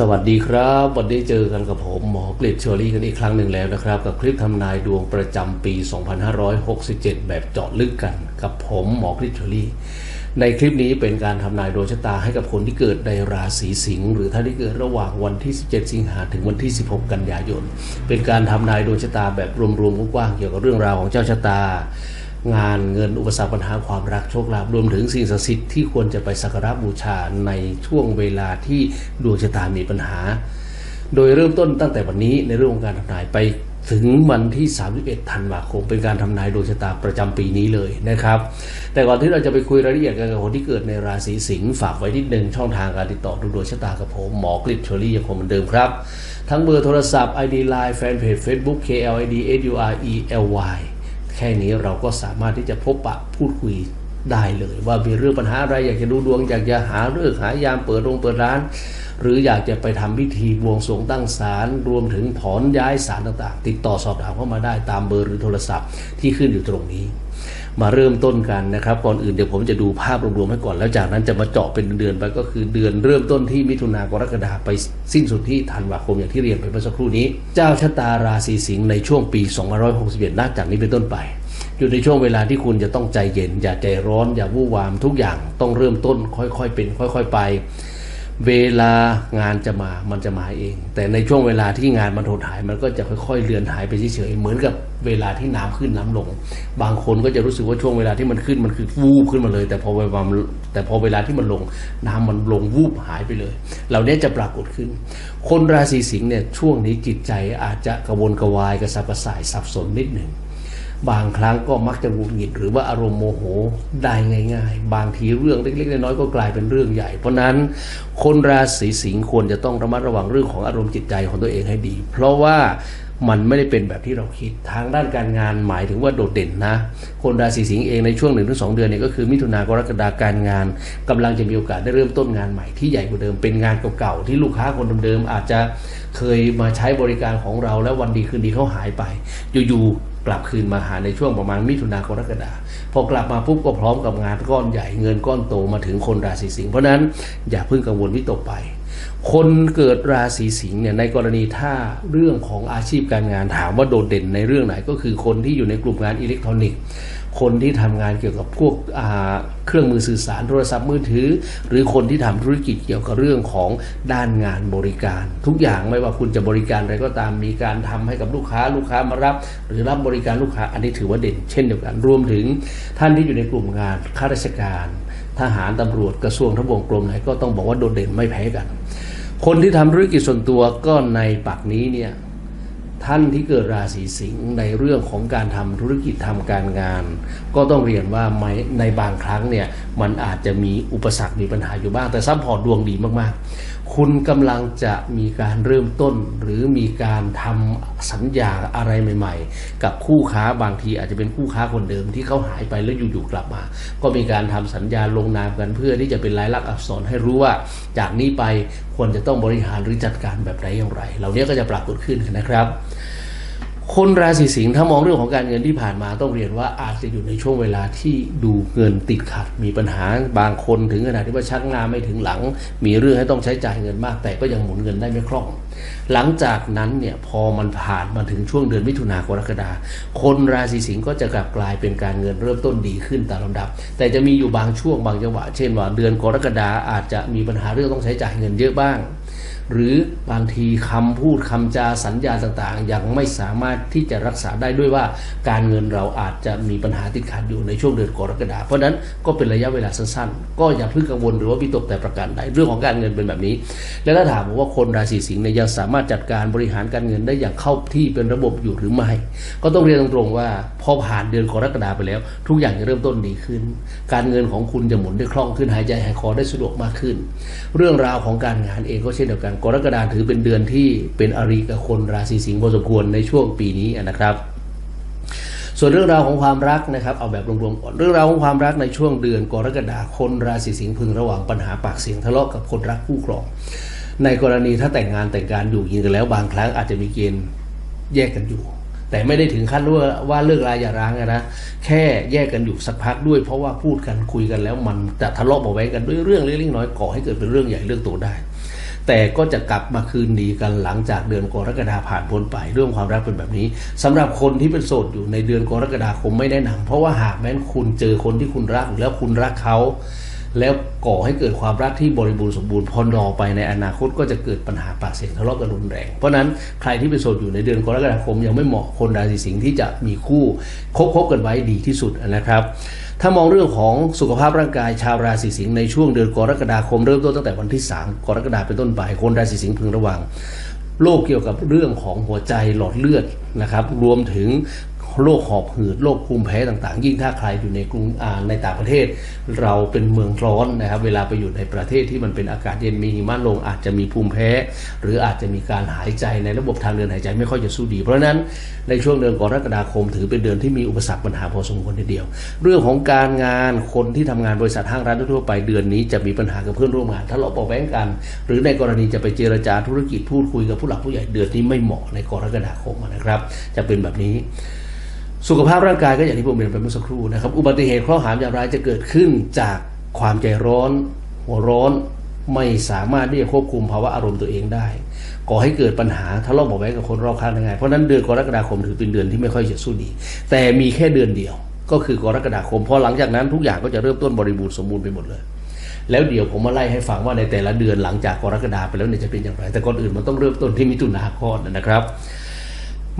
สวัสดีครับ วันนี้เจอกันกับผมหมอกฤษเชอรี่กันอีกครั้งหนึ่งแล้วนะครับ กับคลิปทำนายดวงประจำปี 2567 แบบเจาะลึกกัน กับผมหมอกฤษเชอรี่ ในคลิปนี้เป็นการทำนายดวงชะตาให้กับคนที่เกิดในราศีสิงห์หรือท่านที่เกิดระหว่างวันที่ 17 สิงหาถึงวันที่ 16 กันยายน เป็นการทำนายดวงชะตาแบบรวมๆกว้างๆเกี่ยวกับเรื่องราวของเจ้าชะตา งานเงินอุปสรรคปัญหาความรักโชคลาภรวมถึงสิ่งศักดิ์สิทธิ์ที่ควรจะไปสักการะบูชาในช่วงเวลาที่ดวงชะตามีปัญหา โดยเริ่มต้นตั้งแต่วันนี้ในเรื่องของการทำนายไปถึงวันที่ 31 ธันวาคม เป็นการทำนายดวงชะตาประจำปีนี้เลยนะครับ แต่ก่อนที่เราจะไปคุยรายละเอียดกันกับคนที่เกิดในราศีสิงห์ฝากไว้ที่หนึ่งช่องทางการติดต่อดูดวงชะตากับผมหมอกฤษเชอรี่ยังคงเหมือนเดิมครับ ทั้งเบอร์โทรศัพท์ ID Line แฟนเพจ Facebook KLID SURELY แค่นี้เราก็สามารถที่จะพบปะพูดคุยได้เลย ว่ามีเรื่องปัญหาอะไรอยากจะดูดวงอยากจะหาเรื่องหายามเปิดโรงเปิดร้าน หรืออยากจะไปทำพิธีบวงสรวงตั้งศาลรวมถึงถอนย้ายศาลต่างๆ ติดต่อสอบถามเข้ามาได้ตามเบอร์หรือโทรศัพท์ที่ขึ้นอยู่ตรงนี้ มาเริ่มต้นกันนะครับก่อนอื่นเดี๋ยวผมจะดูภาพรวมๆให้ก่อน แล้วจากนั้นจะมาเจาะเป็นเดือนๆไปก็คือเดือนเริ่มต้นที่มิถุนากรกฎาไปสิ้นสุดที่ธันวาคมอย่างที่เรียนไปเมื่อสักครู่นี้ เจ้าชะตาราศีสิงห์ในช่วงปี2561นับจากนี้เป็นต้นไปอยู่ในช่วงเวลาที่คุณจะต้องใจเย็น อย่าใจร้อน อย่าวู่วามทุกอย่างต้องเริ่มต้นค่อยๆเป็น ค่อย ๆ ไป เวลางานจะมามันจะมาเอง แต่ในช่วงเวลาที่งานมันโถดหาย มันก็จะค่อยๆเลือนหายไปเฉยๆเหมือนกับเวลาที่น้ำขึ้นน้ำลง บางคนก็จะรู้สึกว่าช่วงเวลาที่มันขึ้นมันคือวูบขึ้นมาเลย แต่พอเวลาแต่พอเวลาที่มันลง น้ำมันลงวูบหายไปเลย เหล่านี้จะปรากฏขึ้น คนราศีสิงห์เนี่ยช่วงนี้จิตใจอาจจะกระวนกระวายกระสับกระส่ายสับสนนิดหนึ่ง บางครั้งก็มักจะหงุดหงิดหรือว่าอารมณ์โมโหได้ง่าย ๆ บางทีเรื่องเล็กๆน้อยๆก็กลายเป็นเรื่องใหญ่ เพราะนั้นคนราศีสิงห์ควรจะต้องระมัดระวังเรื่องของอารมณ์จิตใจของตัวเองให้ดี เพราะว่ามันไม่ได้เป็นแบบที่เราคิดทางด้านการงานหมายถึงว่าโดดเด่นนะ คนราศีสิงห์เองในช่วงหนึ่งถึงสองเดือนเนี่ยก็คือมิถุนากรกฎาการงานกำลังจะมีโอกาสได้เริ่มต้นงานใหม่ที่ใหญ่กว่าเดิมเป็นงานเก่าๆที่ลูกค้าคนเดิมๆอาจจะเคยมาใช้บริการของเราแล้ววันดีคืนดีเขาหายไปอยู่ๆ กลับคืนมาหาในช่วงประมาณมิถุนากรกฎาพอกลับมาปุ๊บก็พร้อมกับงานก้อนใหญ่เงินก้อนโตมาถึงคนราศีสิงห์เพราะนั้นอย่าเพิ่งกังวลวิตกไป คนเกิดราศีสิงห์เนี่ยในกรณีถ้าเรื่องของอาชีพการงานถามว่าโดดเด่นในเรื่องไหนก็คือคนที่อยู่ในกลุ่มงานอิเล็กทรอนิกส์ คนที่ทำงานเกี่ยวกับพวกเครื่องมือสื่อสารโทรศัพท์มือถือ หรือคนที่ทำธุรกิจเกี่ยวกับเรื่องของด้านงานบริการ ทุกอย่างไม่ว่าคุณจะบริการอะไรก็ตามมีการทำให้กับลูกค้าลูกค้ามารับ หรือรับบริการลูกค้าอันนี้ถือว่าเด่น เช่นเดียวกันรวมถึงท่านที่อยู่ในกลุ่มงานข้าราชการทหารตำรวจกระทรวงทบวงกรมไหนก็ต้องบอกว่าโดดเด่นไม่แพ้กัน คนที่ทำธุรกิจส่วนตัวก็ในปักนี้เนี่ย ท่านที่เกิดราศีสิงห์ในเรื่องของการทำธุรกิจทำการงาน ก็ต้องเรียนว่าในบางครั้งเนี่ยมันอาจจะมีอุปสรรคมีปัญหาอยู่บ้างแต่ซัพพอร์ตดวงดีมากๆ คุณกำลังจะมีการเริ่มต้น หรือมีการทำสัญญาอะไรใหม่ ๆ กับคู่ค้าบางทีอาจจะเป็นคู่ค้าคนเดิมที่เขาหายไปแล้วอยู่ๆกลับมา ก็มีการทำสัญญาลงนามกันเพื่อที่จะเป็นลายลักษณ์อักษรให้รู้ว่า จากนี้ไปควรจะต้องบริหารหรือจัดการแบบไหนอย่างไร เหล่านี้ก็จะปรากฏขึ้นนะครับ คนราศีสิงห์ถ้ามองเรื่องของการเงินที่ผ่านมาต้องเรียนว่าอาจจะอยู่ในช่วงเวลาที่ดูเงินติดขัด มีปัญหาบางคนถึงขนาดที่ว่าชักงานไม่ถึงหลัง มีเรื่องให้ต้องใช้จ่ายเงินมาก แต่ก็ยังหมุนเงินได้ไม่คล่อง หลังจากนั้นเนี่ยพอมันผ่านมาถึงช่วงเดือนมิถุนากรกฎาคนราศีสิงห์ก็จะกลับกลายเป็นการเงินเริ่มต้นดีขึ้นตามลำดับ แต่จะมีอยู่บางช่วงบางจังหวะ เช่นว่าเดือนกรกฎาอาจจะมีปัญหาเรื่องต้องใช้จ่ายเงินเยอะบ้าง หรือบางทีคำพูดคำจาสัญญาต่างๆ ยังไม่สามารถที่จะรักษาได้ด้วยว่าการเงินเราอาจจะมีปัญหาติดขัดอยู่ในช่วงเดือนกรกฎาเพราะฉะนั้นก็เป็นระยะเวลาสั้นๆ ก็อย่าเพิ่งกังวลหรือว่าวิตกแต่ประการใดเรื่องของการเงินเป็นแบบนี้ แล้วถ้าถามว่าคนราศีสิงห์เนี่ยยังสามารถจัดการบริหารการเงินได้อย่างเข้าที่เป็นระบบอยู่หรือไม่ ก็ต้องเรียนตรงๆว่าพอผ่านเดือนกรกฎาไปแล้ว ทุกอย่างจะเริ่มต้นดีขึ้น การเงินของคุณจะหมุนได้คล่องขึ้นหายใจหายคอได้สะดวกมากขึ้น เรื่องราวของการงานเองก็เช่นเดียวกันกรกฎาถือเป็นเดือนที่เป็นอริกับคนราศีสิงห์พอสมควรในช่วงปีนี้นะครับ ส่วนเรื่องราวของความรักนะครับ เอาแบบรวมๆก่อนเรื่องราวของความรักในช่วงเดือนกรกฎาคมราศีสิงห์พึงระวังปัญหาปากเสียงทะเลาะกับคนรักคู่ครอง ในกรณีถ้าแต่งงานแต่งการอยู่กินกันแล้วบางครั้งอาจจะมีเกณฑ์แยกกันอยู่แต่ไม่ได้ถึงขั้นว่าว่าเลิกราอย่าร้างนะแค่แยกกันอยู่สักพักด้วยเพราะว่าพูดกันคุยกันแล้วมันจะทะเลาะเบาะแว้งกันด้วยเรื่องเล็กๆน้อยๆก่อให้เกิดเป็นเรื่องใหญ่เรื่องโตได้ แต่ก็จะกลับมาคืนดีกันหลังจากเดือนกรกฎาผ่านพ้นไปเรื่องความรักเป็นแบบนี้สำหรับคนที่เป็นโสดอยู่ในเดือนกรกฎาคมไม่แนะนำเพราะว่าหากแม้นคุณเจอคนที่คุณรักแล้วคุณรักเขา แล้วก่อให้เกิดความรักที่บริบูรณ์สมบูรณ์พอรอไปในอนาคตก็จะเกิดปัญหาปากเสียงทะเลาะกันรุนแรง เพราะฉะนั้นใครที่เป็นโสดอยู่ในเดือนกรกฎาคมยังไม่เหมาะคนราศีสิงห์ที่จะมีคู่คบคบกันไว้ดีที่สุดนะครับ ถ้ามองเรื่องของสุขภาพร่างกายชาวราศีสิงห์ในช่วงเดือนกรกฎาคมเริ่มต้นตั้งแต่วันที่ 3 กรกฎาคมเป็นต้นไปคนราศีสิงห์พึงระวังโรคเกี่ยวกับเรื่องของหัวใจหลอดเลือดนะครับ รวมถึง โรคหอบหืดโรคภูมิแพ้ต่างๆ ยิ่งถ้าใครอยู่ในกรุงในต่างประเทศ เราเป็นเมืองร้อนนะครับ เวลาไปอยู่ในประเทศที่มันเป็นอากาศเย็นมีหิมะลงอาจจะมีภูมิแพ้ หรืออาจจะมีการหายใจในระบบทางเดินหายใจไม่ค่อยจะสู้ดี เพราะฉะนั้นในช่วงเดือนกรกฎาคมถือเป็นเดือนที่มีอุปสรรคปัญหาพอสมควรทีเดียว เรื่องของการงานคนที่ทำงานบริษัทห้างร้านทั่วไปเดือนนี้จะมีปัญหากับเพื่อนร่วมงานทะเลาะเบาะแว้งกัน หรือในกรณีจะไปเจรจาธุรกิจพูดคุยกับผู้หลักผู้ใหญ่เดือนนี้ไม่เหมาะในกรกฎาคมนะครับ จะเป็นแบบนี้ สุขภาพร่างกายก็อย่างที่ผมเรียนไปเมื่อสักครู่นะครับ อุบัติเหตุข้อหามอย่างไรายจะเกิดขึ้นจากความใจร้อน หัวร้อนไม่สามารถที่จะควบคุมภาวะอารมณ์ตัวเองได้ก่อให้เกิดปัญหาทะเลาะเบาะแว้งกับคนรอบข้างได้ง่ายเพราะฉะนั้นเดือนกรกฎาคมถือเป็นเดือนที่ไม่ค่อยจะสู้ดี แต่มีแค่เดือนเดียว ก็คือกรกฎาคมพอหลังจากนั้นทุกอย่างก็จะเริ่มต้นบริบูรณ์สมบูรณ์ไปหมดเลย แล้วเดี๋ยวผมมาไล่ให้ฟังว่าในแต่ละเดือนหลังจากกรกฎาไปแล้วเนี่ยจะเป็นอย่างไร แต่ก่อนอื่นมันต้องเริ่มต้นที่มิถุนาก่อนนะครับ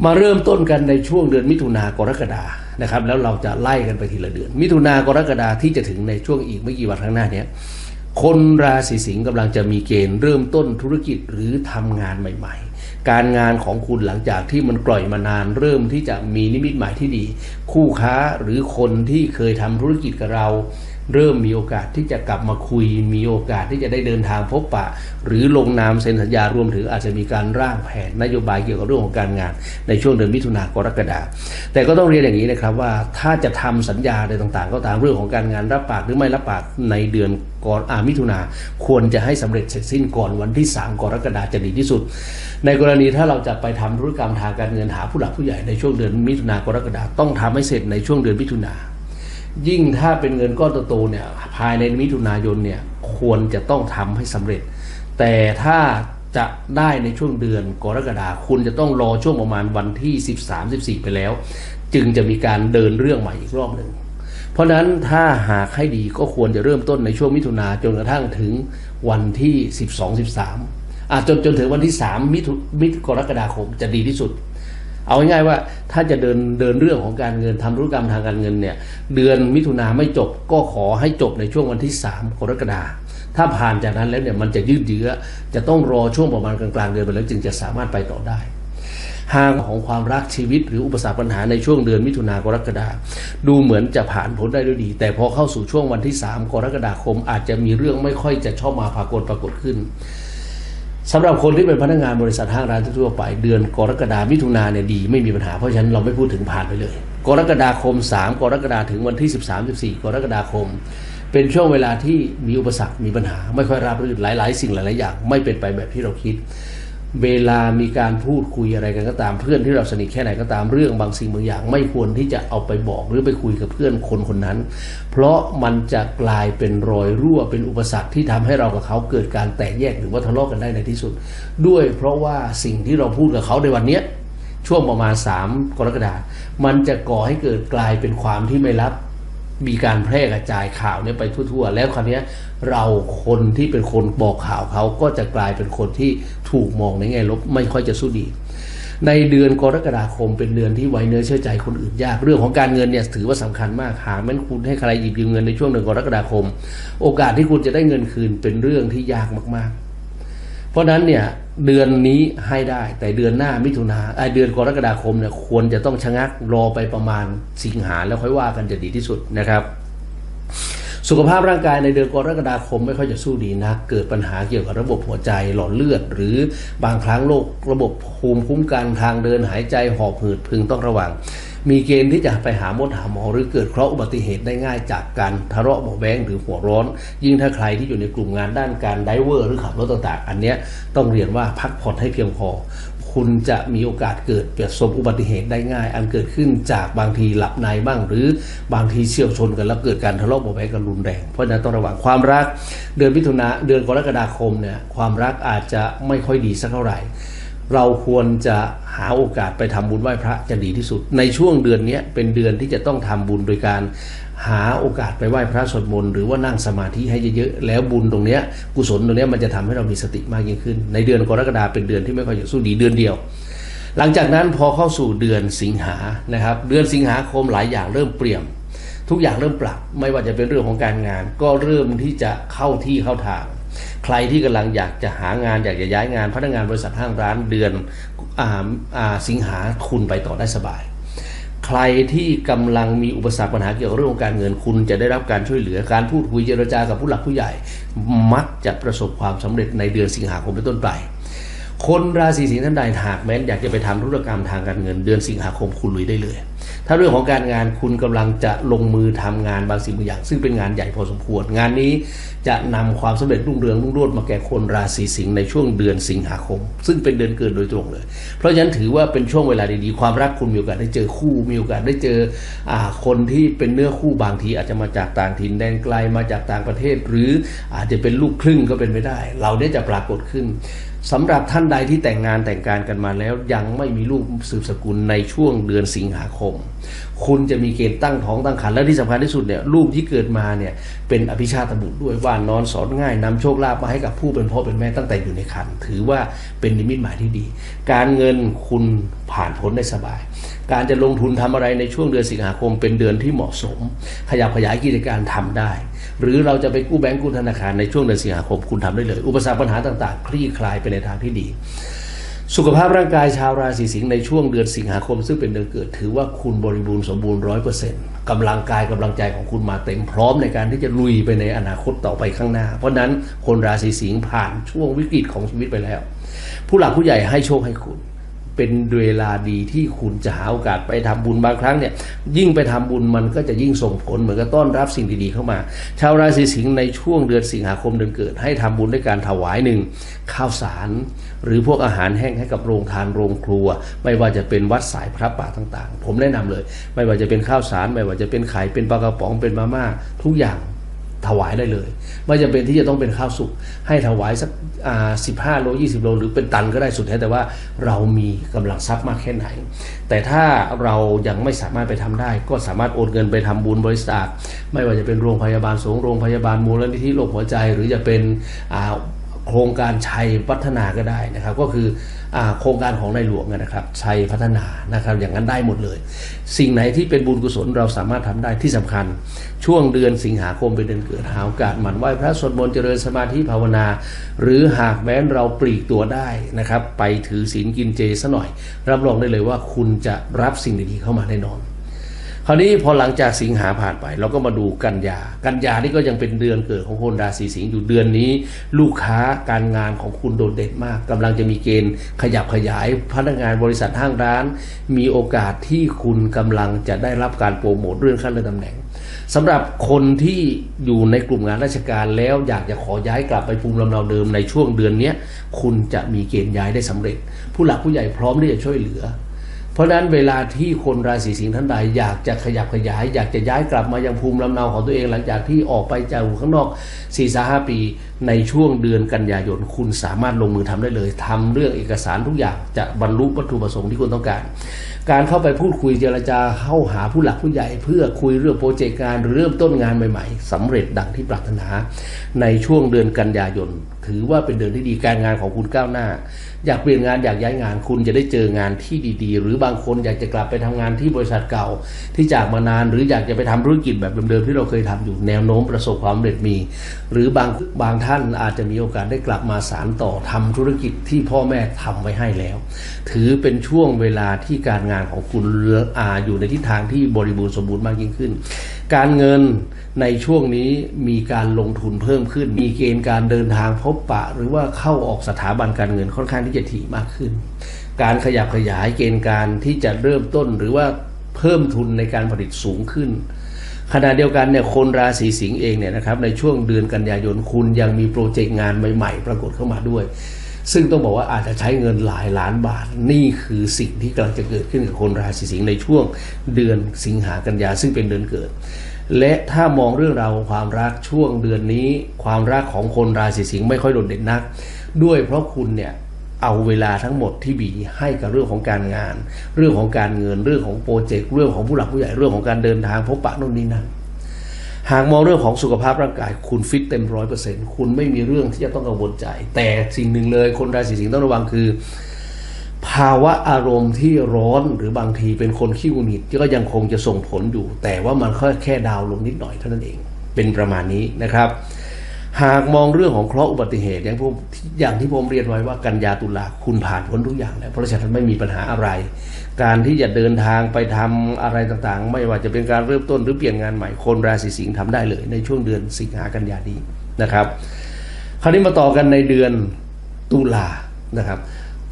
มาเริ่มต้นกันในช่วงเดือนมิถุนากรกฎานะครับ แล้วเราจะไล่กันไปทีละเดือน มิถุนากรกฎาที่จะถึงในช่วงอีกไม่กี่วันข้างหน้านี้คนราศีสิงห์กำลังจะมีเกณฑ์เริ่มต้นธุรกิจหรือทำงานใหม่ ๆ การงานของคุณหลังจากที่มันกล่อยมานานเริ่มที่จะมีนิมิตหมายที่ดี คู่ค้าหรือคนที่เคยทำธุรกิจกับเรา เริ่มมีโอกาสที่จะกลับมาคุย มีโอกาสที่จะได้เดินทางพบปะ หรือลงนามเซ็นสัญญารวมถึงอาจจะมีการร่างแผนนโยบายเกี่ยวกับเรื่องของการงาน ในช่วงเดือนมิถุนากรกฎาแต่ก็ต้องเรียนอย่างนี้นะครับว่าถ้าจะทำสัญญาอะไรต่างๆ ก็ตามเรื่องของการงานรับปากหรือไม่รับปากในเดือนกรอามิถุนาควรจะให้สำเร็จเสร็จสิ้นก่อนวันที่ 3 กรกฎาจะดีที่สุด ในกรณีถ้าเราจะไปทำธุรกรรมทางการเงินหาผู้หลักผู้ใหญ่ในช่วงเดือนมิถุนากรกฎาต้องทำให้เสร็จในช่วงเดือนมิถุนา ยิ่งถ้าเป็นเงินก้อนโตๆเนี่ยภายในมิถุนายนเนี่ยควรจะต้องทำให้สำเร็จ แต่ถ้าจะได้ในช่วงเดือนกรกฎาคุณจะต้องรอช่วงประมาณวันที่ 13 14 ไปแล้ว จึงจะมีการเดินเรื่องใหม่อีกรอบหนึ่งเพราะฉะนั้นถ้าหากให้ดีก็ควรจะเริ่มต้นในช่วงมิถุนาจนกระทั่งถึงวันที่ 12 13อาจจนจนถึงวันที่ 3 มิถุมิถุกรกฎาคมจะดีที่สุด เอาง่ายๆว่าถ้าจะเดินเดินเรื่องของการเงินทำธุรกรรมทางการเงินเนี่ยเดือนมิถุนาไม่จบก็ขอให้จบในช่วงวันที่3กรกฎาถ้าผ่านจากนั้นแล้วเนี่ยมันจะยืดเยื้อจะต้องรอช่วงประมาณกลางๆเดือนไปแล้วจึงจะสามารถไปต่อได้ห่างของความรักชีวิตหรืออุปสรรคปัญหาในช่วงเดือนมิถุนากรกฎาดูเหมือนจะผ่านพ้นได้ด้วยดี แต่พอเข้าสู่ช่วงวันที่ 3 กรกฎาคมอาจจะมีเรื่องไม่ค่อยจะชอบมาพากลปรากฏขึ้น สำหรับคนที่เป็นพนักงานบริษัทห้างร้านทั่วไป เดือนกรกฎามิถุนาเนี่ยดีไม่มีปัญหาเพราะฉะนั้นเราไม่พูดถึงผ่านไปเลย กรกฎาคม 3 กรกฎาถึงวันที่ 13 14 กรกฎาคม เป็นช่วงเวลาที่มีอุปสรรคมีปัญหา ไม่ค่อยราบรื่นหลาย ๆ สิ่งหลาย ๆ อย่างไม่เป็นไปแบบที่เราคิด เวลามีการพูดคุยอะไรกันก็ตามเพื่อนที่เราสนิทแค่ไหนก็ตามเรื่องบางสิ่งบางอย่าง ไม่ควรที่จะเอาไปบอกหรือไปคุยกับเพื่อนคนคนนั้น เพราะมันจะกลายเป็นรอยรั่วเป็นอุปสรรคที่ทำให้เรากับเขาเกิดการแตกแยกหรือว่าทะเลาะกันได้ในที่สุด ด้วยเพราะว่าสิ่งที่เราพูดกับเขาในวันนี้ช่วงประมาณ 3 กรกฎาคมมันจะก่อให้เกิดกลายเป็นความที่ไม่รับ มีการแพร่กระจายข่าวเนี่ยไปทั่วๆ แล้วคราวนี้เราคนที่เป็นคนบอกข่าวเขาก็จะกลายเป็นคนที่ถูกมองในแง่ลบไม่ค่อยจะสู้ดีในเดือนกรกฎาคมเป็นเดือนที่ไว้เนื้อเชื่อใจคนอื่นยาก เรื่องของการเงินเนี่ยถือว่าสำคัญมากหากแม้นคุณให้ใครหยิบยืมเงินในช่วงเดือนกรกฎาคม โอกาสที่คุณจะได้เงินคืนเป็นเรื่องที่ยากมากๆ ราะฉะนั้นเนี่ยเดือนนี้ให้ได้ แต่เดือนหน้ามิถุนาไอเดือนกรกฎาคมเนี่ยควรจะต้องชะงักรอไปประมาณสิงหาแล้วค่อยว่ากันจะดีที่สุดนะครับ สุขภาพร่างกายในเดือนกรกฎาคมไม่ค่อยจะสู้ดีนักเกิดปัญหาเกี่ยวกับระบบหัวใจหลอดเลือด หรือบางครั้งโรคระบบภูมิคุ้มกันทางเดินหายใจหอบหืดพึงต้องระวัง มีเกณฑ์ที่จะไปหาหมดหาหมอหรือเกิดเคราะห์อุบัติเหตุได้ง่ายจากการทะเลาะเบาแวงหรือหัวร้อน ยิ่งถ้าใครที่อยู่ในกลุ่มงานด้านการไดเวอร์หรือขับรถต่างๆ อันเนี้ยต้องเรียนว่าพักผ่อนให้เพียงพอคุณจะมีโอกาสเกิดประสบอุบัติเหตุได้ง่าย อันเกิดขึ้นจากบางทีหลับในบ้าง หรือบางทีเฉี่ยวชนกันแล้วเกิดการทะเลาะเบาแวงกันรุนแรง เพราะฉะนั้นต้องระวังความรัก เดือนมิถุนาเดือนกรกฎาคมเนี่ยความรักอาจจะไม่ค่อยดีสักเท่าไหร่ เราควรจะหาโอกาสไปทำบุญไหว้พระจะดีที่สุด ในช่วงเดือนนี้เป็นเดือนที่จะต้องทำบุญโดยการหาโอกาสไปไหว้พระสวดมนต์หรือว่านั่งสมาธิให้เยอะๆแล้วบุญตรงนี้กุศลตรงนี้มันจะทำให้เรามีสติมากยิ่งขึ้น ในเดือนกรกฎาเป็นเดือนที่ไม่ค่อยจะสู้ดีเดือนเดียว หลังจากนั้นพอเข้าสู่เดือนสิงหานะครับเดือนสิงหาคมหลายอย่างเริ่มเปลี่ยนทุกอย่างเริ่มปรับ ไม่ว่าจะเป็นเรื่องของการงาน ก็เริ่มที่จะเข้าที่เข้าทาง ใครที่กำลังอยากจะหางานอยากจะย้ายงานพนักงานบริษัทห้างร้านเดือนออสิงหาคุณไปต่อได้สบาย ใครที่กำลังมีอุปสรรคปัญหาเกี่ยวกับเรื่องของการเงินคุณจะได้รับการช่วยเหลือการพูดคุยเจรจากับผู้หลักผู้ใหญ่ มักจะประสบความสำเร็จในเดือนสิงหาคมเป็นต้นไป คนราศีสิงห์ท่านใดหากแม้นอยากจะไปทำธุรกรรมทางการเงิน เดือนสิงหาคมคุณลุยได้เลย ถ้าเรื่องของการงานคุณกำลังจะลงมือทำงานบางสิ่งบางอย่าง ซึ่งเป็นงานใหญ่พอสมควร งานนี้จะนำความสำเร็จรุ่งเรืองรุ่งโรจน์มาแก่คนราศีสิงห์ในช่วงเดือนสิงหาคม ซึ่งเป็นเดือนเกิดโดยตรงเลย เพราะฉะนั้นถือว่าเป็นช่วงเวลาดีๆความรักคุณมีโอกาสได้เจอคู่มีโอกาสได้เจออคนที่เป็นเนื้อคู่บางที อาจจะมาจากต่างถิ่นแดนไกลมาจากต่างประเทศ หรืออาจจะเป็นลูกครึ่งก็เป็นไม่ได้ เราได้จะปรากฏขึ้น สำหรับท่านใดที่แต่งงานแต่งการกันมาแล้ว ยังไม่มีลูกสืบสกุลในช่วงเดือนสิงหาคม คุณจะมีเกณฑ์ตั้งท้องตั้งครรภ์และที่สำคัญที่สุดเนี่ยลูกที่เกิดมาเนี่ยเป็นอภิชาตบุตรด้วยว่านอนสอนง่ายนำโชคลาภมาให้กับผู้เป็นพ่อเป็นแม่ตั้งแต่อยู่ในครรภ์ถือว่าเป็นนิมิตหมายที่ดี การเงินคุณผ่านพ้นได้สบาย การจะลงทุนทำอะไรในช่วงเดือนสิงหาคมเป็นเดือนที่เหมาะสม ขยับขยายกิจการทำได้ หรือเราจะไปกู้แบงก์กู้ธนาคารในช่วงเดือนสิงหาคมคุณทำได้เลย อุปสรรคปัญหาต่าง ๆ คลี่คลายไปในทางที่ดี สุขภาพร่างกายชาวราศีสิงห์ในช่วงเดือนสิงหาคม ซึ่งเป็นเดือนเกิดถือว่าคุณบริบูรณ์สมบูรณ์ร้อยเปอร์เซ็นต์กำลังกายกำลังใจของคุณมาเต็มพร้อมในการที่จะลุยไปในอนาคตต่อไปข้างหน้า เพราะฉะนั้นคนราศีสิงห์ผ่านช่วงวิกฤตของชีวิตไปแล้ว ผู้หลักผู้ใหญ่ให้โชคให้คุณ เป็นเวลาดีที่คุณจะหาโอกาสไปทำบุญบางครั้งเนี่ยยิ่งไปทำบุญมันก็จะยิ่งส่งผลเหมือนกับต้อนรับสิ่งดีๆเข้ามา ชาวราศีสิงห์ในช่วงเดือนสิงหาคมเดือนเกิด ให้ทำบุญด้วยการถวายหนึ่งข้าวสาร หรือพวกอาหารแห้งให้กับโรงทานโรงครัว ไม่ว่าจะเป็นวัดสายพระป่าต่างๆ ผมแนะนำเลย ไม่ว่าจะเป็นข้าวสาร ไม่ว่าจะเป็นไข่เป็นปลากระป๋องเป็นมาม่าทุกอย่าง ถวายได้เลย ไม่จำเป็นที่จะต้องเป็นข้าวสุกให้ถวายสักสิบห้าโลยี่สิบโลหรือเป็นตันก็ได้สุดแท้แต่ว่าเรามีกำลังทรัพย์มากแค่ไหน แต่ถ้าเรายังไม่สามารถไปทำได้ ก็สามารถโอนเงินไปทำบุญบริจาคไม่ว่าจะเป็นโรงพยาบาลสงโรงพยาบาลมูลนิธิโรคหัวใจ หรือจะเป็นโครงการชัยพัฒนาก็ได้นะครับ ก็คือ โครงการของในหลวงนะครับชัยพัฒนานะครับอย่างนั้นได้หมดเลย สิ่งไหนที่เป็นบุญกุศลเราสามารถทำได้ที่สำคัญ ช่วงเดือนสิงหาคมเป็นเดือนเกิดหาโอกาสหมั่นไหว้พระสวดมนต์เจริญสมาธิภาวนา หรือหากแม้นเราปลีกตัวได้นะครับ ไปถือศีลกินเจซะหน่อย รับรองได้เลยว่าคุณจะรับสิ่งดีๆเข้ามาแน่นอน คราวนี้พอหลังจากสิงหาผ่านไป เราก็มาดูกันยา กันยานี่ก็ยังเป็นเดือนเกิดของคนราศีสิงห์อยู่เดือนนี้ ลูกค้าการงานของคุณโดดเด่นมากกำลังจะมีเกณฑ์ขยับขยายพนักงานบริษัทห้างร้าน มีโอกาสที่คุณกำลังจะได้รับการโปรโมทเลื่อนขั้นเลื่อนตำแหน่งสำหรับคนที่อยู่ในกลุ่มงานราชการแล้วอยากจะขอย้ายกลับไปภูมิลำเนาเดิมในช่วงเดือนนี้คุณจะมีเกณฑ์ย้ายได้สำเร็จ ผู้หลักผู้ใหญ่พร้อมที่จะช่วยเหลือ เพราะนั้นเวลาที่คนราศีสิงห์ท่านใดอยากจะขยับขยาย อยากจะย้ายกลับมายังภูมิลำเนาของตัวเองหลังจากที่ออกไปจากข้างนอก4ี่ห้าปี ในช่วงเดือนกันยายนคุณสามารถลงมือทำได้เลยทำเรื่องเอกสารทุกอย่างจะบรรลุวัตถุประสงค์ที่คุณต้องการ การเข้าไปพูดคุยเจรจาเข้าหาผู้หลักผู้ใหญ่ เพื่อคุยเรื่องโปรเจกต์งานหรือเริ่มต้นงานใหม่ ๆสำเร็จดังที่ปรารถนา ในช่วงเดือนกันยายนถือว่าเป็นเดือนที่ดีการงานของคุณก้าวหน้า อยากเปลี่ยนงานอยากย้ายงานคุณจะได้เจองานที่ดีๆ หรือบางคนอยากจะกลับไปทำงานที่บริษัทเก่า ที่จากมานาน หรืออยากจะไปทำธุรกิจแบบเดิมๆที่เราเคยทำอยู่แนวโน้มประสบความสำเร็จมี หรือบางบางท่านอาจจะมีโอกาสได้กลับมาสารต่อทำธุรกิจที่พ่อแม่ทำไว้ให้แล้ว ถือเป็นช่วงเวลาที่การงานของคุณออาอยู่ในทิศทางที่บริบูรณ์สมบูรณ์มากยิ่งขึ้น การเงินในช่วงนี้มีการลงทุนเพิ่มขึ้น มีเกณฑ์การเดินทางพบปะ หรือว่าเข้าออกสถาบันการเงินค่อนข้างที่จะถี่มากขึ้น การขยับขยายเกณฑ์การที่จะเริ่มต้นหรือว่าเพิ่มทุนในการผลิตสูงขึ้น ขณะเดียวกันเนี่ยคนราศีสิงห์เองเนี่ยนะครับในช่วงเดือนกันยายนคุณยังมีโปรเจกต์งานใหม่ ๆ ปรากฏเข้ามาด้วย ซึ่งต้องบอกว่าอาจจะใช้เงินหลายล้านบาท นี่คือสิ่งที่กำลังจะเกิดขึ้นกับคนราศีสิงห์ในช่วงเดือนสิงหากันยาซึ่งเป็นเดือนเกิด และถ้ามองเรื่องราวความรักช่วงเดือนนี้ ความรักของคนราศีสิงห์ไม่ค่อยโดดเด่นนัก ด้วยเพราะคุณเนี่ย เอาเวลาทั้งหมดที่บีให้กับเรื่องของการงาน เรื่องของการเงินเรื่องของโปรเจกต์เรื่องของผู้หลักผู้ใหญ่เรื่องของการเดินทางพบปะโน่นนี่นั่นหากมองเรื่องของสุขภาพร่างกาย คุณฟิตเต็มร้อยเปอร์เซ็นต์คุณไม่มีเรื่องที่จะต้องกังวลใจ แต่สิ่งหนึ่งเลยคนราศีสิงห์ต้องระวังคือ ภาวะอารมณ์ที่ร้อนหรือบางทีเป็นคนขี้หงุดหงิดก็ยังคงจะส่งผลอยู่ แต่ว่ามันค่อยแค่ดาวลงนิดหน่อยเท่านั้นเอง เป็นประมาณนี้นะครับ หากมองเรื่องของเคราะห์อุบัติเหตุอย่างผมอย่างที่ผมเรียนไว้ว่ากันยาตุลาคุณผ่านพ้นทุกอย่างแล้วเพราะฉะนั้นไม่มีปัญหาอะไร การที่จะเดินทางไปทำอะไรต่างๆ ไม่ว่าจะเป็นการเริ่มต้นหรือเปลี่ยนงานใหม่คนราศีสิงห์ทำได้เลย ในช่วงเดือนสิงหากันยานี้นะครับ คราวนี้มาต่อกันในเดือนตุลานะครับ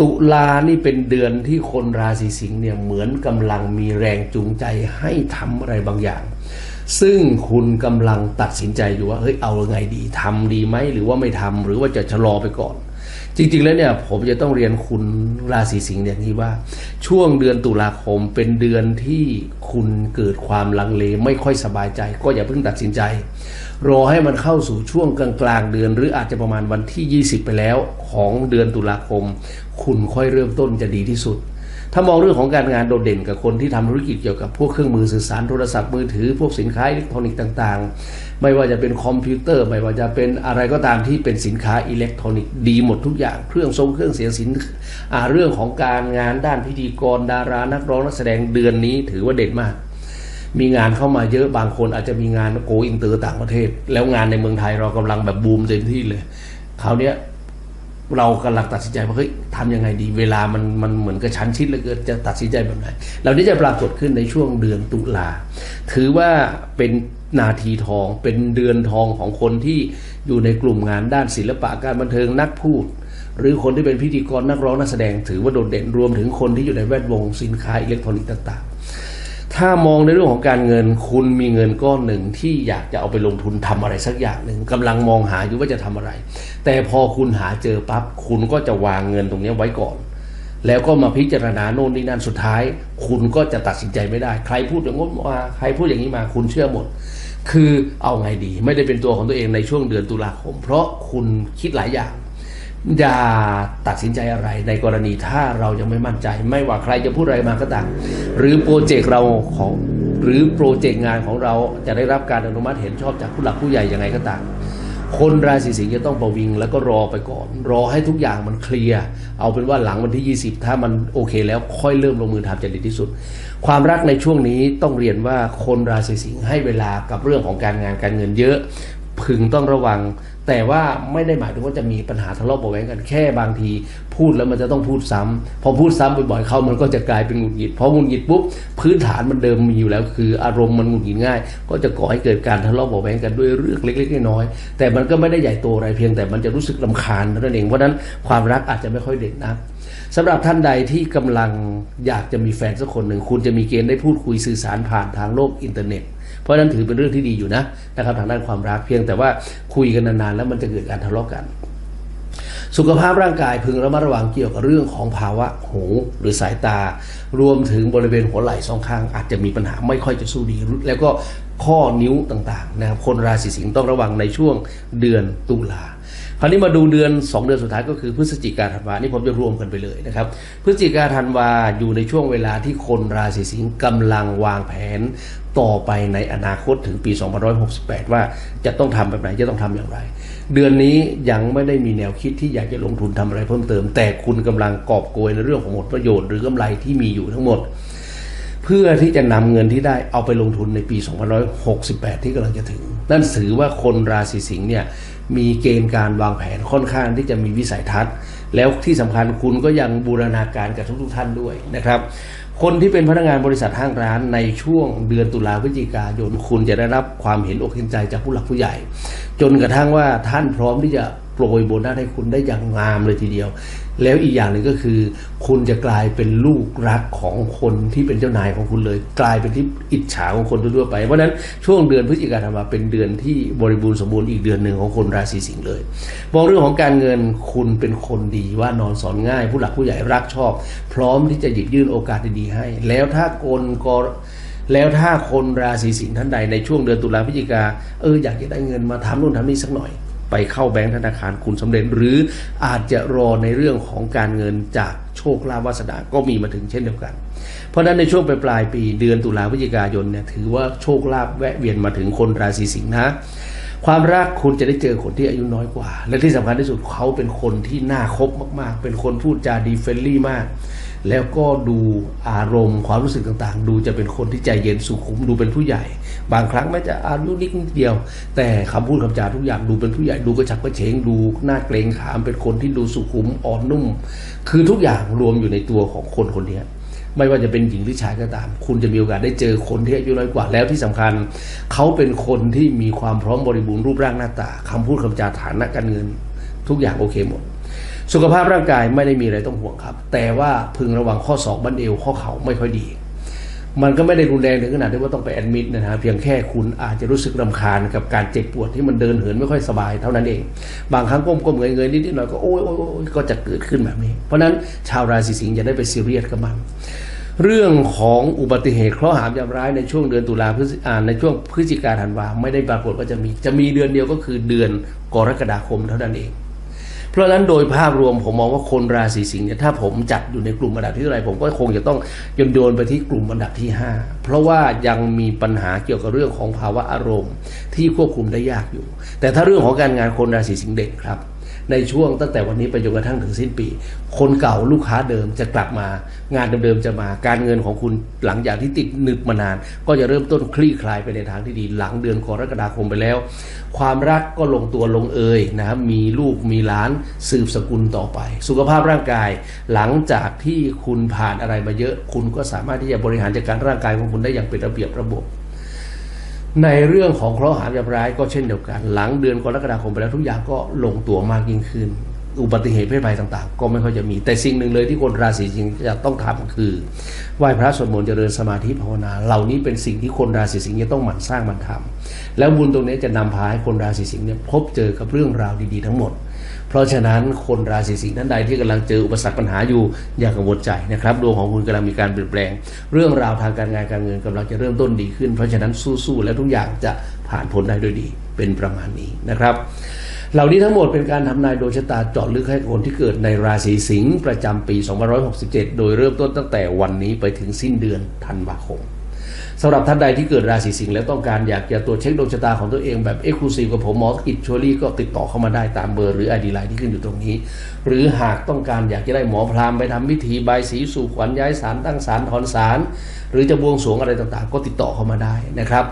ตุลานี่เป็นเดือนที่คนราศีสิงห์เนี่ยเหมือนกำลังมีแรงจูงใจให้ทำอะไรบางอย่าง ซึ่งคุณกำลังตัดสินใจอยู่ว่าเฮ้ยเอาไงดีทำดีไหมหรือว่าไม่ทำหรือว่าจะชะลอไปก่อน จริงๆแล้วเนี่ยผมจะต้องเรียนคุณราศีสิงห์อย่างนี้ว่า ช่วงเดือนตุลาคมเป็นเดือนที่คุณเกิดความลังเลไม่ค่อยสบายใจ ก็อย่าเพิ่งตัดสินใจ รอให้มันเข้าสู่ช่วงกลางๆเดือน หรืออาจจะประมาณวันที่ 20 ไปแล้วของเดือนตุลาคม คุณค่อยเริ่มต้นจะดีที่สุด ถ้ามองเรื่องของการงานโดดเด่นกับคนที่ทำธุรกิจเกี่ยวกับพวกเครื่องมือสื่อสารโทรศัพท์มือถือ พวกสินค้าอิเล็กทรอนิกส์ต่างๆ ไม่ว่าจะเป็นคอมพิวเตอร์ ไม่ว่าจะเป็นอะไรก็ตามที่เป็นสินค้าอิเล็กทรอนิกส์ดีหมดทุกอย่างเครื่องทรงเครื่องเสียงสินเรื่องของการงานด้านพิธีกรดารานักร้องนักแสดงเดือนนี้ถือว่าเด่นมาก มีงานเข้ามาเยอะบางคนอาจจะมีงานโกอินเตอร์ต่างประเทศ แล้วงานในเมืองไทยเรากำลังแบบบูมเต็มที่เลยคราวนี้ เรากำลังตัดสินใจว่าเฮ้ยทำยังไงดี เวลามันมันเหมือนกับชั้นชิดเหลือเกินจะตัดสินใจแบบไหนเหล่านี้จะปรากฏขึ้นในช่วงเดือนตุลาถือว่าเป็นนาทีทองเป็นเดือนทองของคนที่อยู่ในกลุ่มงานด้านศิลปะการบันเทิงนักพูด หรือคนที่เป็นพิธีกรนักร้องนักแสดงถือว่าโดดเด่นรวมถึงคนที่อยู่ในแวดวงสินค้าอิเล็กทรอนิกส์ต่าง ถ้ามองในเรื่องของการเงิน คุณมีเงินก้อนหนึ่งที่อยากจะเอาไปลงทุนทำอะไรสักอย่างหนึ่งกำลังมองหาอยู่ว่าจะทำอะไร แต่พอคุณหาเจอปั๊บคุณก็จะวางเงินตรงนี้ไว้ก่อน แล้วก็มาพิจารณาโน่นนี่นั่นสุดท้าย คุณก็จะตัดสินใจไม่ได้ ใครพูดอย่างงดมาใครพูดอย่างนี้มาคุณเชื่อหมด คือเอาไงดี ไม่ได้เป็นตัวของตัวเองในช่วงเดือนตุลาคม เพราะคุณคิดหลายอย่าง อย่าตัดสินใจอะไรในกรณีถ้าเรายังไม่มั่นใจ ไม่ว่าใครจะพูดอะไรมาก็ตามหรือโปรเจกต์เราของหรือโปรเจกต์งานของเราจะได้รับการอนุมัติเห็นชอบจากผู้หลักผู้ใหญ่ยังไงก็ตามคนราศีสิงห์จะต้องประวิงแล้วก็รอไปก่อน รอให้ทุกอย่างมันเคลียร์เอาเป็นว่าหลังวันที่ 20 ถ้ามันโอเคแล้วค่อยเริ่มลงมือทำจะดีที่สุด ความรักในช่วงนี้ต้องเรียนว่าคนราศีสิงห์ให้เวลากับเรื่องของการงานการเงินเยอะ พึงต้องระวัง แต่ว่าไม่ได้หมายถึงว่าจะมีปัญหาทะเลาะเบาะแว้งกันแค่บางที พูดแล้วมันจะต้องพูดซ้ำพอพูดซ้ำบ่อยๆเข้ามันก็จะกลายเป็นหงุดหงิดพอหงุดหงิดปุ๊บพื้นฐานมันเดิมมีอยู่แล้ว คืออารมณ์มันหงุดหงิดง่าย ก็จะก่อให้เกิดการทะเลาะเบาะแว้งกันด้วยเรื่องเล็กๆน้อยๆแต่มันก็ไม่ได้ใหญ่โตอะไรเพียงแต่มันจะรู้สึกลำคาญเท่านั้นเองเพราะฉะนั้นความรักอาจจะไม่ค่อยเด่นนักสำหรับท่านใดที่กำลังอยากจะมีแฟนสักคนหนึ่งคุณจะมีเกณฑ์ได้พูดคุยสื่อสารผ่านทางโลกอินเทอร์เน็ต เพราะฉะนั้นถือเป็นเรื่องที่ดีอยู่นะนะครับทางด้านความรักเพียงแต่ว่าคุยกันนานๆแล้วมันจะเกิดการทะเลาะกันสุขภาพร่างกายพึงระมัดระวังเกี่ยวกับเรื่องของภาวะหูหรือสายตา รวมถึงบริเวณหัวไหล่สองข้าง อาจจะมีปัญหาไม่ค่อยจะสู้ดี แล้วก็ข้อนิ้วต่างๆนะครับคนราศีสิงห์ต้องระวังในช่วงเดือนตุลา คราวนี้มาดูเดือน 2 เดือนสุดท้ายก็คือพฤศจิกาธันวานี่ผมจะรวมกันไปเลยนะครับ พฤศจิกาธันวาอยู่ในช่วงเวลาที่คนราศีสิงห์กำลังวางแผนต่อไปในอนาคตถึงปี 2568 ว่าจะต้องทำแบบไหนจะต้องทำอย่างไร เดือนนี้ยังไม่ได้มีแนวคิดที่อยากจะลงทุนทำอะไรเพิ่มเติม แต่คุณกำลังกอบโกยในเรื่องของผลประโยชน์หรือกำไรที่มีอยู่ทั้งหมด เพื่อที่จะนำเงินที่ได้เอาไปลงทุนในปี 2568 ที่กำลังจะถึง นั่นถือว่าคนราศีสิงห์เนี่ย มีเกณฑ์การวางแผนค่อนข้างที่จะมีวิสัยทัศน์ แล้วที่สำคัญคุณก็ยังบูรณาการกับทุกๆท่านด้วยนะครับ คนที่เป็นพนักงานบริษัทห้างร้านในช่วงเดือนตุลาพฤศจิกายนคุณจะได้รับความเห็นอกเห็นใจจากผู้หลักผู้ใหญ่ จนกระทั่งว่าท่านพร้อมที่จะโปรยโบนัสให้คุณได้อย่างงามเลยทีเดียว แล้วอีกอย่างหนึ่งก็คือ คุณจะกลายเป็นลูกรักของคนที่เป็นเจ้านายของคุณเลย กลายเป็นที่อิจฉาของคนทั่วไป เพราะนั้นช่วงเดือนพฤศจิกายนธันวาเป็นเดือนที่บริบูรณ์สมบูรณ์อีกเดือนหนึ่งของคนราศีสิงห์เลยมองเรื่องของการเงินคุณเป็นคนดีว่านอนสอนง่าย ผู้หลักผู้ใหญ่รักชอบ พร้อมที่จะหยิบยื่นโอกาสดีๆให้ แล้วถ้ากลกรแล้วถ้าคนราศีสิงห์ท่านใดในช่วงเดือนตุลาพฤศจิกาเอออยากจะได้เงินมาทำนู่นทำนี่สักหน่อย ไปเข้าแบงก์ธนาคารคุณสำเร็จ หรืออาจจะรอในเรื่องของการเงินจากโชคลาภวาสนาก็มีมาถึงเช่นเดียวกัน เพราะฉะนั้นในช่วงปลายปลายปีเดือนตุลาพฤศจิกายนเนี่ยถือว่าโชคลาภแวะเวียนมาถึงคนราศีสิงห์นะความรักคุณจะได้เจอคนที่อายุน้อยกว่า และที่สำคัญที่สุดเขาเป็นคนที่น่าคบมาก ๆ เป็นคนพูดจาดีเฟรนลี่มาก แล้วก็ดูอารมณ์ความรู้สึกต่างๆ ดูจะเป็นคนที่ใจเย็นสุขุมดูเป็นผู้ใหญ่ บางครั้งแม้จะอายุนิดเดียว แต่คำพูดคำจาทุกอย่างดูเป็นผู้ใหญ่ดูกระฉับกระเฉงดูหน่าเกรงขามเป็นคนที่ดูสุขุมอ่อนนุ่ม คือทุกอย่างรวมอยู่ในตัวของคนคนนี้ไม่ว่าจะเป็นหญิงหรือชายก็ตาม คุณจะมีโอกาสได้เจอคนที่อายุน้อยกว่าแล้วที่สำคัญ เขาเป็นคนที่มีความพร้อมบริบูรณ์รูปร่างหน้าตาคำพูดคำจาฐานะการเงิน ทุกอย่างโอเคหมด สุขภาพร่างกายไม่ได้มีอะไรต้องห่วงครับ แต่ว่าพึงระวังข้อศอกบั้นเอวข้อเข่าไม่ค่อยดี มันก็ไม่ได้รุนแรงถึงขนาดที่ว่าต้องไปแอดมิดนะฮะเพียงแค่คุณอาจจะรู้สึกรำคาญกับการเจ็บปวดที่มันเดินเหินไม่ค่อยสบายเท่านั้นเอง บางครั้งก้มก้มเงยเงยนิดนิดหน่อยก็โอ้ยโอ้ยอยก็จะเกิดขึ้นแบบนี้ เพราะฉะนั้นชาวราศีสิงห์อย่าได้ไปซีเรียสกับมันเรื่องของอุบัติเหตุเคราะห์หามยามร้ายในช่วงเดือนตุลาพฤศจิอ่าในช่วงพฤศจิกาธันวาไม่ได้ปรากฏว่าจะมี จะมีเดือนเดียวก็คือเดือนกรกฎาคมเท่านั้นเอง เพราะฉะนั้นโดยภาพรวมผมมองว่าคนราศีสิงห์เนี่ยถ้าผมจัดอยู่ในกลุ่มอันดับที่เท่าไหร่ผมก็คงจะต้องยนโยนไปที่กลุ่มอันดับที่ 5 เพราะว่ายังมีปัญหาเกี่ยวกับเรื่องของภาวะอารมณ์ ที่ควบคุมได้ยากอยู่ แต่ถ้าเรื่องของการงานคนราศีสิงห์เด่นครับ ในช่วงตั้งแต่วันนี้ไปจนกระทั่งถึงสิ้นปี คนเก่าลูกค้าเดิมจะกลับมา งานเดิมๆจะมาการเงินของคุณหลังจากที่ติดหนึบมานาน ก็จะเริ่มต้นคลี่คลายไปในทางที่ดี หลังเดือนกรกฎาคมไปแล้ว ความรักก็ลงตัวลงเอยนะครับมีลูกมีหลานสืบสกุลต่อไป สุขภาพร่างกาย หลังจากที่คุณผ่านอะไรมาเยอะ คุณก็สามารถที่จะบริหารจัดการร่างกายของคุณได้อย่างเป็นระเบียบระบบ ในเรื่องของเคราะห์หามยามร้ายก็เช่นเดียวกัน หลังเดือนกรกฎาคมไปแล้วทุกอย่างก็ลงตัวมากยิ่งขึ้น อุบัติเหตุเพศภัยต่างๆ ก็ไม่ค่อยจะมี แต่สิ่งหนึ่งเลยที่คนราศีสิงห์จะต้องทำคือไหว้พระสวดมนต์เจริญสมาธิภาวนา เหล่านี้เป็นสิ่งที่คนราศีสิงห์จะต้องหมั่นสร้างหมันทำแล้วบุญตรงนี้จะนำพาให้คนราศีสิงห์เนี่ยพบเจอกับเรื่องราวดีๆทั้งหมด ราะฉะนั้นคนราศีสิงห์ท่านใดที่กำลังเจออุปสรรคปัญหาอยู่อย่ากังวลใจนะครับดวงของคุณกำลังมีการเปลี่ยนแปลง เรื่องราวทางการงานการเงินกำลังจะเริ่มต้นดีขึ้น เพราะฉะนั้นสู้ๆและทุกอย่างจะผ่านพ้นได้ด้วยดีเป็นประมาณนี้นะครับ เหล่านี้ทั้งหมดเป็นการทำนายโดยชะตาเจาะลึกให้คนที่เกิดในราศีสิงห์ประจำปี 2567 โดยเริ่มต้นตั้งแต่วันนี้ไปถึงสิ้นเดือนธันวาคม สำหรับท่านใดที่เกิดราศีสิงห์แล้วต้องการอยากจะตรวจเช็คดวงชะตาของตัวเองแบบเอ็กซ์คลูซีฟกับผมหมอกิจชวลี่ก็ติดต่อเข้ามาได้ตามเบอร์หรือไอดีไลน์ที่ขึ้นอยู่ตรงนี้ หรือหากต้องการอยากจะได้หมอพราหมณ์ไปทำพิธีบายสีสู่ขวัญย้ายสารตั้งสารถอนสารหรือจะบวงสรวงอะไรต่างๆ ก็ติดต่อเข้ามาได้นะครับ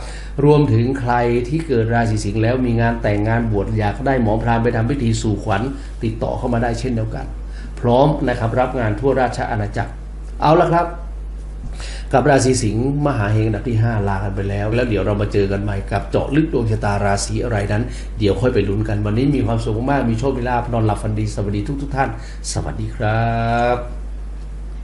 รวมถึงใครที่เกิดราศีสิงห์แล้วมีงานแต่งงานบวชอยากได้หมอพราหมณ์ไปทำพิธีสู่ขวัญ ติดต่อเข้ามาได้เช่นเดียวกัน พร้อมนะครับรับงานทั่วราชอาณาจักร เอาละครับ กับราศีสิงห์มหาเฮงอันดับที่ 5 ลากันไปแล้ว แล้วเดี๋ยวเรามาเจอกันใหม่กับเจาะลึกดวงชะตาราศีอะไรนั้น เดี๋ยวค่อยไปลุ้นกันวันนี้มีความสุขมากมีโชคมีลาภนอนหลับฝันดีสวัสดีทุกทุกท่าน สวัสดีครับ